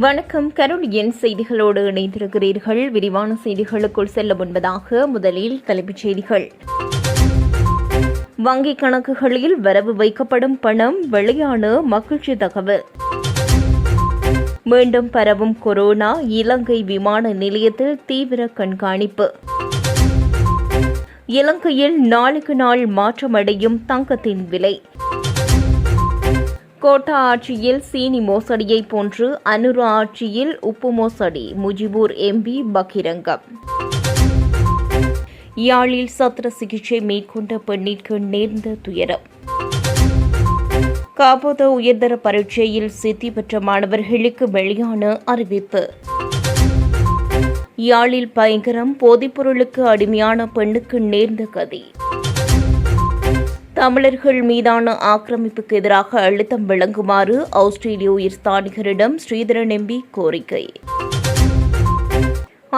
வணக்கம். கருளியின் செய்திகளோடு இணைந்திருக்கிறீர்கள். விரிவான செய்திகளுக்குள் செல்ல முன்பதாக முதலில் தலைப்புச் செய்திகள். வங்கிக் கணக்குகளில் வரவு வைக்கப்படும் பணம் வெளியான மகிழ்ச்சி தகவல். மீண்டும் பரவும் கொரோனா இலங்கை விமான நிலையத்தில் தீவிர கண்காணிப்பு. இலங்கையில் நாளுக்கு நாள் மாற்றமடையும் தங்கத்தின் விலை. கோட்டா ஆட்சியில் சீனி மோசடியை போன்று அனுரா ஆட்சியில் உப்பு மோசடி முஜிபூர் எம்பி பகிரங்கம். யாழில் சத்திர சிகிச்சை மேற்கொண்ட பெண்ணிற்கு நேர்ந்த துயரம். காபோத உயர்தர பரீட்சையில் சித்தி பெற்ற மாணவர்களுக்கு வெளியான அறிவிப்பு. யாழில் பயங்கரம் போதைப்பொருளுக்கு அடிமையான பெண்ணுக்கு நேர்ந்த கதி. தமிழர்கள் மீதான ஆக்கிரமிப்புக்கு எதிராக அழுத்தம் விளங்குமாறு ஆஸ்திரேலிய உயர்ஸ்தானிகரிடம் ஸ்ரீதரன் எம்பி கோரிக்கை.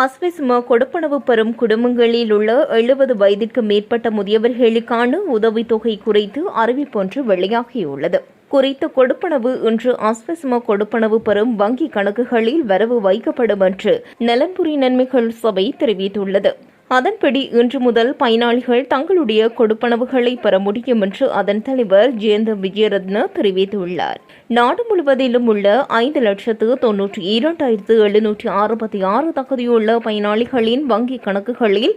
ஆஸ்பிஸ்ம கொடுப்பனவு பெறும் குடும்பங்களில் உள்ள எழுபது வயதிற்கு மேற்பட்ட முதியவர்களுக்கான உதவித்தொகை குறித்து அறிவிப்பொன்று வெளியாகியுள்ளது. குறித்த கொடுப்பனவு இன்று ஆஸ்பிஸ்ம கொடுப்பனவு பெறும் வங்கி கணக்குகளில் வரவு வைக்கப்படும் என்று நலன்புரி நன்மைகள் சபை தெரிவித்துள்ளது. அதன்படி இன்று முதல் பயனாளிகள் தங்களுடைய கொடுப்பனவுகளை பெற முடியும் என்று அதன் தலைவர் ஜெயந்த விஜயரத்ன தெரிவித்துள்ளார். நாடு முழுவதிலும் உள்ள ஐந்து லட்சத்து தொன்னூற்றி இரண்டாயிரத்து எழுநூற்றி அறுபத்தி ஆறு தகுதியுள்ள பயனாளிகளின் வங்கிக் கணக்குகளில்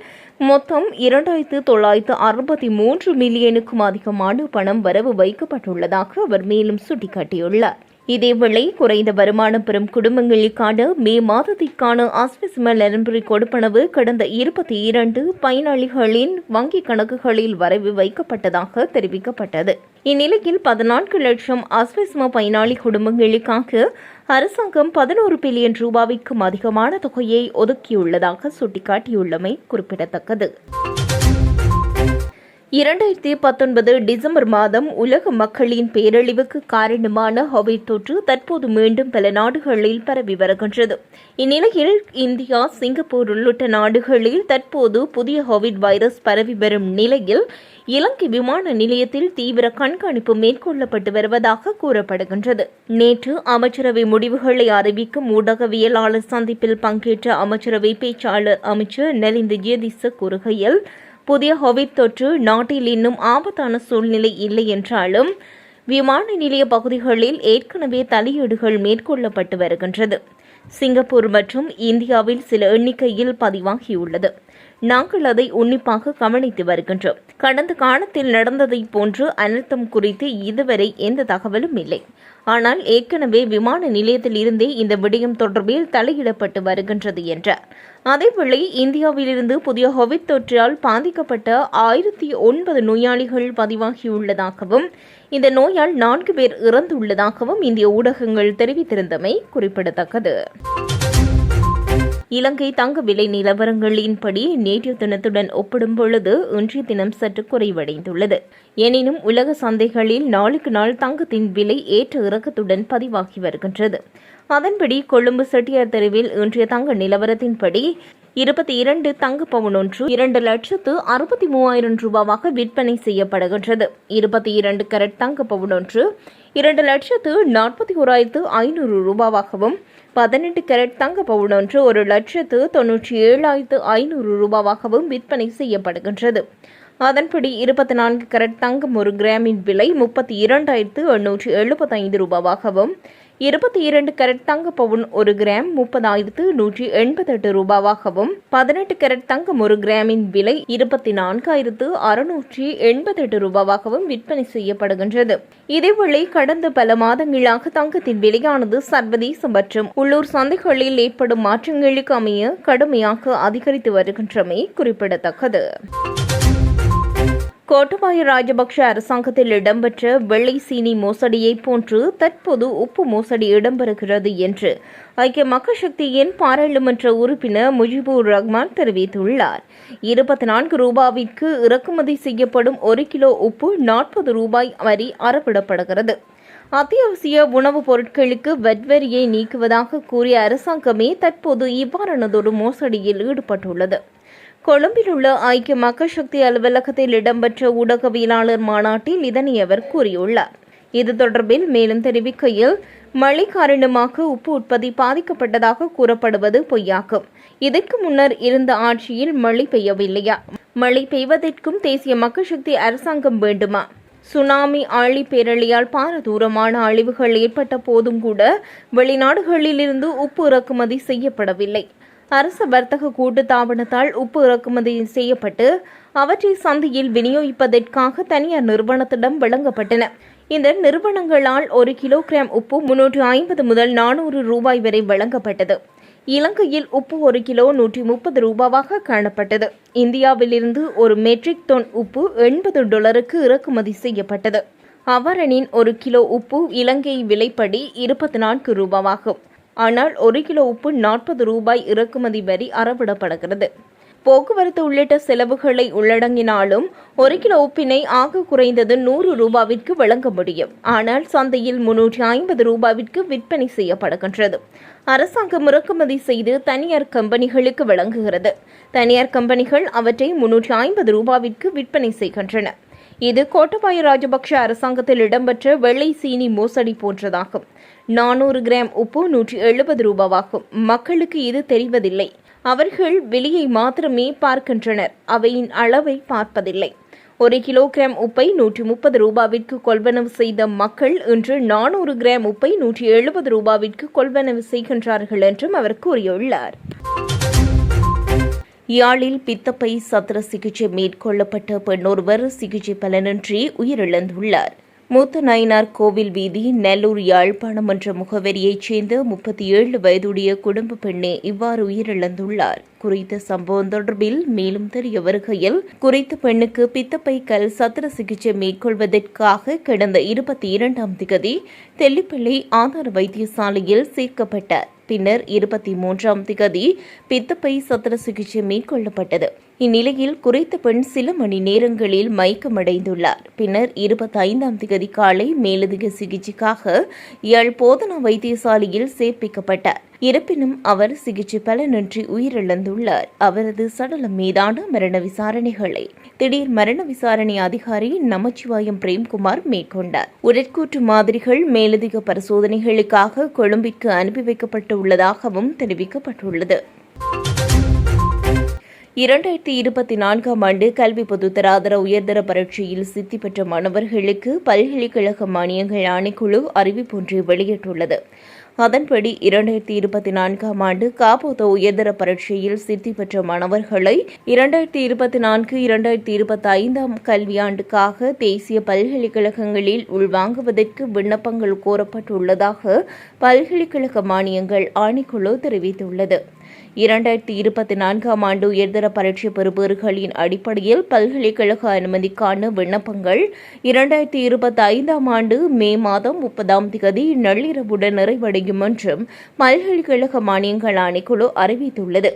மொத்தம் இரண்டாயிரத்து தொள்ளாயிரத்து அறுபத்தி மூன்று மில்லியனுக்கும் அதிகமான பணம் வரவு வைக்கப்பட்டுள்ளதாக அவர் மேலும் சுட்டிக்காட்டியுள்ளார். இதேவேளை குறைந்த வருமானம் பெறும் குடும்பங்களுக்கான மே மாதத்திற்கான ஆஸ்பிஸ்மல் நலன்புரி கொடுப்பனவு கடந்த இருபத்தி இரண்டு பயனாளிகளின் வங்கிக் கணக்குகளில் வரவு வைக்கப்பட்டதாக தெரிவிக்கப்பட்டது. இந்நிலையில் பதினான்கு லட்சம் ஆஸ்பிஸ்மா பயனாளி குடும்பங்களுக்காக அரசாங்கம் பதினோரு பில்லியன் ரூபாய்க்கும் அதிகமான தொகையை ஒதுக்கியுள்ளதாக சுட்டிக்காட்டியுள்ளமை குறிப்பிடத்தக்கது. இரண்டாயிரத்தி பத்தொன்பது டிசம்பர் மாதம் உலக மக்களின் பேரழிவுக்கு காரணமான ஹோவிட் தொற்று தற்போது மீண்டும் பல நாடுகளில் பரவி வருகின்றது. இந்நிலையில் இந்தியா சிங்கப்பூர் உள்ளிட்ட நாடுகளில் தற்போது புதிய ஹோவிட் வைரஸ் பரவி வரும் நிலையில் இலங்கை விமான நிலையத்தில் தீவிர கண்காணிப்பு மேற்கொள்ளப்பட்டு வருவதாக கூறப்படுகின்றது. நேற்று அமைச்சரவை முடிவுகளை அறிவிக்கும் ஊடகவியலாளர் சந்திப்பில் பங்கேற்ற அமைச்சரவை பேச்சாளர் அமைச்சர் நலிந்து ஜேதிச கூறுகையில் புதிய கோவிட் தொற்று நாட்டில் இன்னும் ஆபத்தான சூழ்நிலை இல்லை என்றாலும் விமான நிலைய பகுதிகளில் ஏற்கனவே தலையீடுகள் மேற்கொள்ளப்பட்டு வருகின்றது. சிங்கப்பூர் மற்றும் இந்தியாவில் சில எண்ணிக்கையில் பதிவாகியுள்ளது. நாங்கள் அதை உன்னிப்பாக கவனித்து வருகின்றோம். கடந்த காலத்தில் நடந்ததை போன்று அனர்த்தம் குறித்து இதுவரை எந்த தகவலும் இல்லை. ஆனால் ஏற்கனவே விமான நிலையத்தில் இருந்தே இந்த விடயம் தொடர்பில் தலையிடப்பட்டு வருகின்றது என்றார். அதேவேளை இந்தியாவிலிருந்து புதிய கோவிட் தொற்றால் பாதிக்கப்பட்ட ஆயிரத்தி ஒன்பது நோயாளிகள் பதிவாகியுள்ளதாகவும் இந்த நோயால் நான்கு பேர் இறந்துள்ளதாகவும் இந்திய ஊடகங்கள் தெரிவித்திருந்தமை குறிப்பிடத்தக்கது. இலங்கை தங்க விலை நிலவரங்களின்படி நேற்றைய தினத்துடன் ஒப்பிடும் பொழுது இன்றைய தினம் சற்று குறைவடைந்துள்ளது. எனினும் உலக சந்தைகளில் நாளுக்கு நாள் தங்கத்தின் விலை ஏற்ற இறக்கத்துடன் பதிவாகி வருகின்றது. அதன்படி கொழும்பு செட்டியார் தெருவில் இன்றைய தங்க நிலவரத்தின்படி இருபத்தி இரண்டு தங்க பவுன் ஒன்று இரண்டு லட்சத்து அறுபத்தி மூவாயிரம் ரூபாவாக விற்பனை செய்யப்படுகின்றது. இருபத்தி இரண்டு கரட் தங்க பவுன் ஒன்று இரண்டு லட்சத்து நாற்பத்தி ஓராயிரத்து ஐநூறு ரூபாவாகவும் பதினெட்டு கேரட் தங்க பவுன் ஒன்று ஒரு லட்சத்து தொன்னூற்றி ஏழாயிரத்து ஐநூறு ரூபாவாகவும் விற்பனை செய்யப்படுகின்றது. அதன்படி இருபத்தி நான்கு கரட் தங்கம் ஒரு கிராமின் விலை முப்பத்தி இரண்டாயிரத்து எண்ணூற்றி எழுபத்தைந்து ரூபாவாகவும் இருபத்தி இரண்டு கரட் தங்க பவுன் ஒரு கிராம் முப்பதாயிரத்து நூற்றி எண்பத்தெட்டு ரூபாவாகவும் பதினெட்டு கரட் தங்கம் ஒரு கிராமின் விலை இருபத்தி நான்காயிரத்து அறுநூற்றி எண்பத்தெட்டு ரூபாவாகவும் விற்பனை செய்யப்படுகின்றது. இதேவேளை கடந்த பல மாதங்களாக தங்கத்தின் விலையானது சர்வதேச மற்றும் உள்ளூர் சந்தைகளில் ஏற்படும் மாற்றங்களுக்கு அமைய கடுமையாக அதிகரித்து வருகின்றமை குறிப்பிடத்தக்கது. கோட்டபாய ராஜபக்ஷ அரசாங்கத்தில் இடம்பெற்ற வெள்ளை சீனி மோசடியை போன்று தற்போது உப்பு மோசடி இடம்பெறுகிறது என்று ஐக்கிய மக்கள் சக்தியின் பாராளுமன்ற உறுப்பினர் முஜிபுர் ரஹ்மான் தெரிவித்துள்ளார். இருபத்தி நான்கு ரூபாவிற்கு இறக்குமதி செய்யப்படும் ஒரு கிலோ உப்பு நாற்பது ரூபாய் வரி அறப்பிடப்படுகிறது அத்தியாவசிய உணவுப் பொருட்களுக்கு வெட்வரியை நீக்குவதாக கூறிய அரசாங்கமே தற்போது இவ்வாறானதொரு மோசடியில் ஈடுபட்டுள்ளது. கொழும்பில் உள்ள ஐக்கிய மக்கள் சக்தி அலுவலகத்தில் இடம்பெற்ற ஊடகவியலாளர் மாநாட்டில் இதனை அவர் கூறியுள்ளார். இது தொடர்பில் மேலும் தெரிவிக்கையில் மழை காரணமாக உப்பு உற்பத்தி பாதிக்கப்பட்டதாக கூறப்படுவது பொய்யாகும். இதற்கு முன்னர் இருந்த ஆட்சியில் மழை பெய்யவில்லையா? மழை பெய்வதற்கும் தேசிய மக்கள் சக்தி அரசாங்கம் வேண்டுமா? சுனாமி ஆழி பேரழியால் பாரதூரமான அழிவுகள் ஏற்பட்ட போதும் கூட வெளிநாடுகளிலிருந்து உப்பு இறக்குமதி செய்யப்படவில்லை. அரசு வர்த்தக கூட்டு தாபனத்தால் உப்பு இறக்குமதி செய்யப்பட்டு அவற்றை சந்தையில் விநியோகிப்பதற்காக தனியார் நிறுவனத்திடம் வழங்கப்பட்டன. இந்த நிறுவனங்களால் ஒரு கிலோகிராம் உப்பு முன்னூற்று ஐம்பது முதல் நானூறு ரூபாய் வரை வழங்கப்பட்டது. இலங்கையில் உப்பு ஒரு கிலோ நூற்றி முப்பது ரூபாவாக காணப்பட்டது. இந்தியாவிலிருந்து ஒரு மெட்ரிக் டன் உப்பு எண்பது டாலருக்கு இறக்குமதி செய்யப்பட்டது. அவரனின் ஒரு கிலோ உப்பு இலங்கை விலைப்படி இருபத்தி நான்கு ரூபாவாகும். ஆனால் ஒரு கிலோ உப்பு நாற்பது ரூபாய் இறக்குமதி வரி அறவிடப்படுகிறது. போக்குவரத்து உள்ளிட்ட செலவுகளை உள்ளடங்கினாலும் ஒரு கிலோ உப்பினை ஆக குறைந்தது நூறு ரூபாவிற்கு வழங்க முடியும். ஆனால் சந்தையில் முன்னூற்றி ஐம்பது ரூபாவிற்கு விற்பனை செய்யப்படுகின்றது. அரசாங்கம் இறக்குமதி செய்து தனியார் கம்பெனிகளுக்கு வழங்குகிறது. தனியார் கம்பெனிகள் அவற்றை முன்னூற்றி ஐம்பது ரூபாவிற்கு விற்பனை செய்கின்றன. இது கோட்டபாய ராஜபக்ஷ அரசாங்கத்தில் இடம்பெற்ற வெள்ளை சீனி மோசடி போன்றதாகும். நானூறு கிராம் உப்பு நூற்றி எழுபது ரூபாவாகும். மக்களுக்கு இது தெரிவதில்லை. அவர்கள் வெளியை மாத்திரமே பார்க்கின்றனர். அவையின் அளவை பார்ப்பதில்லை. ஒரு கிலோகிராம் உப்பை நூற்றி முப்பது ரூபாவிற்கு கொள்வனவு செய்த மக்கள் இன்று நானூறு கிராம் உப்பை நூற்றி எழுபது ரூபாவிற்கு கொள்வனவு செய்கின்றார்கள் என்றும் அவர் கூறியுள்ளார். யாழில் பித்தப்பை சத்திர சிகிச்சை மேற்கொள்ளப்பட்ட பெண்ணொருவர் சிகிச்சை பலனின்றி உயிரிழந்துள்ளார். மூத்த நயினார் கோவில் வீதி நெல்லூர் யாழ்ப்பாணம் என்ற முகவரியைச் சேர்ந்த முப்பத்தி ஏழு வயதுடைய குடும்ப பெண்ணே இவ்வாறு உயிரிழந்துள்ளார். குறித்த சம்பவம் தொடர்பில் மேலும் தெரிய வருகையில் குறித்த பெண்ணுக்கு பித்தப்பை கல் சத்திர சிகிச்சை மேற்கொள்வதற்காக கடந்த இருபத்தி இரண்டாம் திகதி தெல்லிப்பள்ளி ஆதார வைத்தியசாலையில் சேர்க்கப்பட்டார். பின்னர் இருபத்தி மூன்றாம் திகதி பித்தப்பை சத்திர சிகிச்சை மேற்கொள்ளப்பட்டது. இந்நிலையில் குறித்த பெண் சில மணி நேரங்களில் மயக்கமடைந்துள்ளார். பின்னர் இருபத்தி ஐந்தாம் திகதி காலை மேலதிக சிகிச்சைக்காக யாழ் போதனா வைத்தியசாலையில் சேர்ப்பிக்கப்பட்டார். இருப்பினும் அவர் சிகிச்சை பலனின்றி உயிரிழந்துள்ளார். அவரது சடலம் மீதான மரண விசாரணைகளை திடீர் மரண விசாரணை அதிகாரி நமச்சிவாயம் பிரேம்குமார் மேற்கொண்டார். உடற்கூற்று மாதிரிகள் மேலதிக பரிசோதனைகளுக்காக கொழும்பிற்கு அனுப்பி வைக்கப்பட்டு உள்ளதாகவும் தெரிவிக்கப்பட்டுள்ளது. இரண்டாயிரத்தி இருபத்தி நான்காம் ஆண்டு கல்வி பொதுத்தராதர உயர்தர பரீட்சையில் சித்தி பெற்ற மாணவர்களுக்கு பல்கலைக்கழக மானியங்கள் ஆணைக்குழு அறிவிப்பொன்றை வெளியிட்டுள்ளது. அதன்படி இரண்டாயிரத்தி இருபத்தி நான்காம் ஆண்டு காபோத உயர்தர பரீட்சையில் சித்தி பெற்ற மாணவர்களை இரண்டாயிரத்தி இருபத்தி நான்கு இரண்டாயிரத்தி இருபத்தி ஐந்தாம் கல்வியாண்டுக்காக தேசிய பல்கலைக்கழகங்களில் உள்வாங்குவதற்கு விண்ணப்பங்கள் கோரப்பட்டுள்ளதாக பல்கலைக்கழக மானியங்கள் ஆணைக்குழு தெரிவித்துள்ளது. இரண்டாயிரத்தி இருபத்தி நான்காம் ஆண்டு உயர்தர பரீட்சை பெறுபவர்களின் அடிப்படையில் பல்கலைக்கழக அனுமதிக்கான விண்ணப்பங்கள் இரண்டாயிரத்தி இருபத்தி ஐந்தாம் ஆண்டு மே மாதம் முப்பதாம் தேதி நள்ளிரவுடன் நிறைவடையும் என்றும் பல்கலைக்கழக மானியங்கள் ஆணைக்குழு அறிவித்துள்ளது.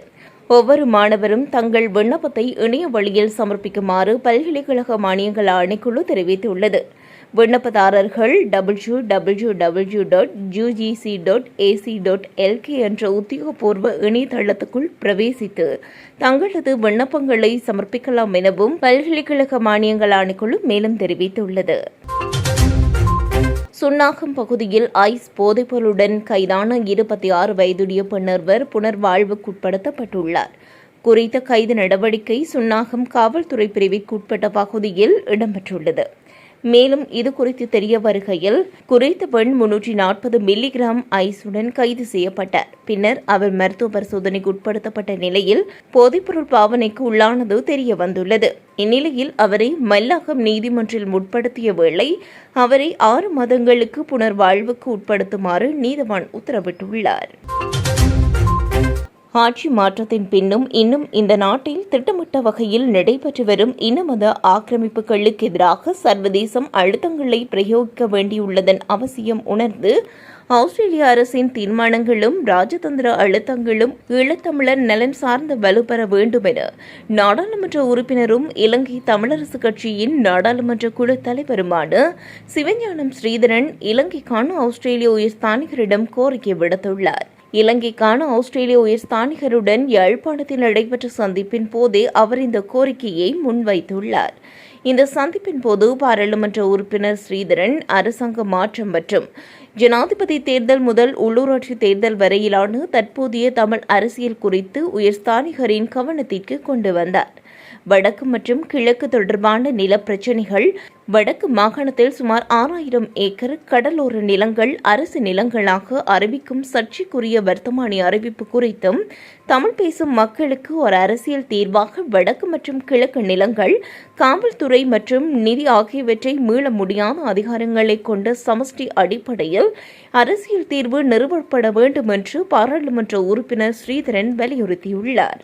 ஒவ்வொரு மாணவரும் தங்கள் விண்ணப்பத்தை இணைய வழியில் சமர்ப்பிக்குமாறு பல்கலைக்கழக மானியங்கள் ஆணைக்குழு தெரிவித்துள்ளது. விண்ணப்பதாரர்கள் W W W dot UGC dot AC dot LK என்ற உத்தியோகபூர்வ இணையதளத்துக்குள் பிரவேசித்து தங்களது விண்ணப்பங்களை சமர்ப்பிக்கலாம் எனவும் பல்கலைக்கழக மானியங்கள் ஆணைக்குழு மேலும் தெரிவித்துள்ளது. சுன்னாகம் பகுதியில் ஐஸ் போதைப்பொருளுடன் கைதான இருபத்தி ஆறு வயதுடைய பெண்ணொருவர் புனர்வாழ்வுக்குட்படுத்தப்பட்டுள்ளார். குறித்த கைது நடவடிக்கை சுன்னாகம் காவல்துறை பிரிவிற்குட்பட்ட பகுதியில் இடம்பெற்றுள்ளது. மேலும் இது குறித்து தெரிய வருகையில் குறித்த பெண் முன்னூற்றி நாற்பது மில்லிகிராம் ஐஸுடன் கைது செய்யப்பட்டார். பின்னர் அவர் மருத்துவ பரிசோதனைக்கு உட்படுத்தப்பட்ட நிலையில் போதைப்பொருள் பாவனைக்கு உள்ளானது தெரிய வந்துள்ளது. இந்நிலையில் அவரை மல்லாகம் நீதிமன்றில் முற்படுத்திய வேளை அவரை ஆறு மாதங்களுக்கு புனர்வாழ்வுக்கு உட்படுத்துமாறு நீதவான் உத்தரவிட்டுள்ளார். ஆட்சி மாற்றத்தின் பின்னும் இன்னும் இந்த நாட்டில் திட்டமிட்ட வகையில் நடைபெற்று வரும் இனமத ஆக்கிரமிப்புகளுக்கு எதிராக சர்வதேசம் அழுத்தங்களை பிரயோகிக்க வேண்டியுள்ளதன் அவசியம் உணர்ந்து ஆஸ்திரேலிய அரசின் தீர்மானங்களும் ராஜதந்திர அழுத்தங்களும் ஈழத்தமிழர் நலன் சார்ந்து வலுப்பெற வேண்டும் என நாடாளுமன்ற உறுப்பினரும் இலங்கை தமிழரசு கட்சியின் நாடாளுமன்ற குழு தலைவருமான சிவஞானம் ஸ்ரீதரன் இலங்கைக்கான ஆஸ்திரேலிய உயர்ஸ்தானிகரிடம் கோரிக்கை விடுத்துள்ளார். இலங்கைக்கான ஆஸ்திரேலிய உயர்ஸ்தானிகருடன் யாழ்ப்பாணத்தில் நடைபெற்ற சந்திப்பின் போதே அவர் இந்த கோரிக்கையை முன்வைத்துள்ளார். இந்த சந்திப்பின் போது பாராளுமன்ற உறுப்பினர் ஸ்ரீதரன் அரசாங்க மாற்றம் மற்றும் ஜனாதிபதி தேர்தல் முதல் உள்ளூராட்சி தேர்தல் வரையிலான தற்போதைய தமிழ் அரசியல் குறித்து உயர்ஸ்தானிகரின் கவனத்திற்கு கொண்டு வந்தார். வடக்கு மற்றும் கிழக்கு தொடர்பான நில பிரச்சினைகள் வடக்கு மாகாணத்தில் சுமார் ஆறாயிரம் ஏக்கர் கடலோர நிலங்கள் அரசு நிலங்களாக அறிவிக்கும் சர்ச்சைக்குரிய வர்த்தமானி அறிவிப்பு குறித்தும் தமிழ் பேசும் மக்களுக்கு ஒரு அரசியல் தீர்வாக வடக்கு மற்றும் கிழக்கு நிலங்கள் காவல்துறை மற்றும் நிதி ஆகியவற்றை மீள முடியாத அதிகாரங்களை கொண்ட சமஷ்டி அடிப்படையில் அரசியல் தீர்வு நிறுவப்பட வேண்டும் என்று பாராளுமன்ற உறுப்பினர் ஸ்ரீதரன் வலியுறுத்தியுள்ளார்.